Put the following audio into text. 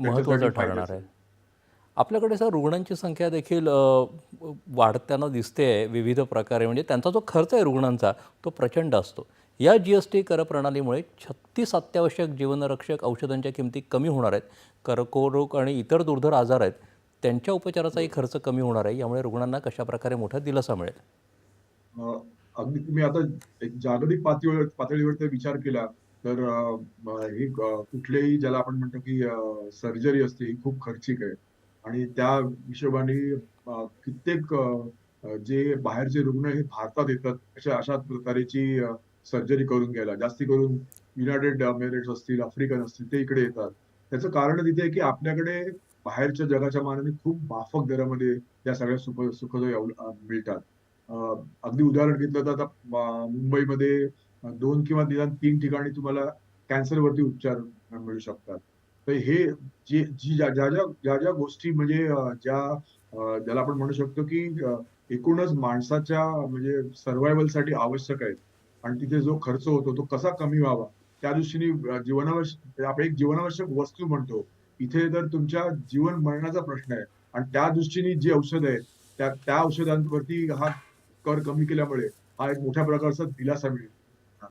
महत्त्वाचं ठरणार आहे. आपल्याकडे सर रुग्णांची संख्या देखील वाढताना दिसते आहे विविध प्रकारे. म्हणजे त्यांचा जो खर्च आहे रुग्णांचा तो प्रचंड असतो. या जी एस टी करप्रणालीमुळे छत्तीस अत्यावश्यक जीवनरक्षक औषधांच्या किमती कमी होणार आहेत. कर्करोग आणि इतर दुर्धर आजार आहेत. त्यांच्या उपचाराचाही खर्च कमी होणार आहे. यामुळे रुग्णांना कशा प्रकारे मोठा दिलासा मिळेल? अगदी तुम्ही आता एक जागतिक पातळीवर पातळीवर विचार केला तर ही कुठलेही ज्याला आपण म्हणतो की सर्जरी असते ही खूप खर्चिक आहे. आणि त्या हिशोबाने कित्येक जे बाहेरचे रुग्ण हे भारतात येतात अशा अशा प्रकारेची सर्जरी करून घ्यायला. जास्ती करून युनायटेड एमिरेट्स असतील आफ्रिकन असतील ते इकडे येतात. त्याचं कारण तिथे आहे की आपल्याकडे बाहेरच्या जगाच्या मानाने खूप माफक दरामध्ये या सगळ्या सुख सुखसोयी मिळतात. अगदी उदाहरण घेतलं तर आता मुंबईमध्ये दोन किंवा निदान तीन ठिकाणी तुम्हाला कॅन्सरवरती उपचार मिळू शकतात. तर हे जे जी ज्या ज्या ज्या ज्या ज्या गोष्टी म्हणजे ज्या ज्याला आपण म्हणू शकतो की एकूणच माणसाच्या म्हणजे सर्व्हायवलसाठी आवश्यक आहेत आणि तिथे जो खर्च होतो तो कसा कमी व्हावा त्या दृष्टीने जीवनावश्यक आपण एक जीवनावश्यक वस्तू म्हणतो. इथे तर तुमच्या जीवन मरणाचा प्रश्न आहे आणि त्या दृष्टीने जी औषध आहे त्या त्या औषधांवरती हा कर कमी केल्यामुळे हा एक मोठ्या प्रकारचा दिलासा मिळेल.